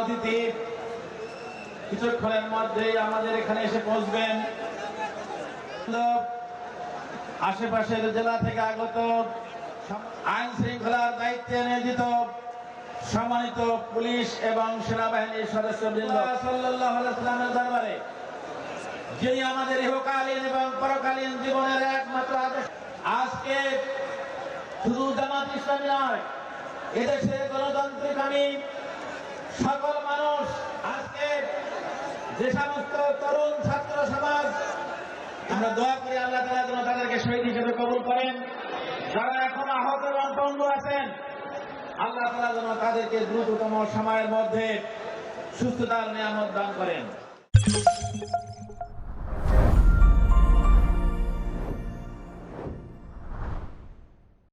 অতিথি। কিছুক্ষণের মধ্যেই আমাদের এখানে এসে পৌঁছবেন। আশেপাশের জেলা থেকে আগত আইন শৃঙ্খলার দায়িত্বে নিয়োজিত সম্মানিত পুলিশ এবং সেনাবাহিনীর সদস্যবৃন্দ। সাল্লাহ সাল্লামের দরবারে, যিনি আমাদের ইহকালীন এবং পরকালীন জীবনের একমাত্র আজকে শুধু জামাত ইসলামী নয় এদেশে গণতান্ত্রিক আমি সকল মানুষ আজকে যে সমস্ত তরুণ ছাত্র সমাজ, আমরা দোয়া করি আল্লাহ তালা যেন তাদেরকে শহীদ হিসেবে কবুল করেন। যারা এখন আহত এবং আছেন, আল্লাহ তালা যেন তাদেরকে দ্রুততম সময়ের মধ্যে সুস্থতার নিয়ামত দান করেন।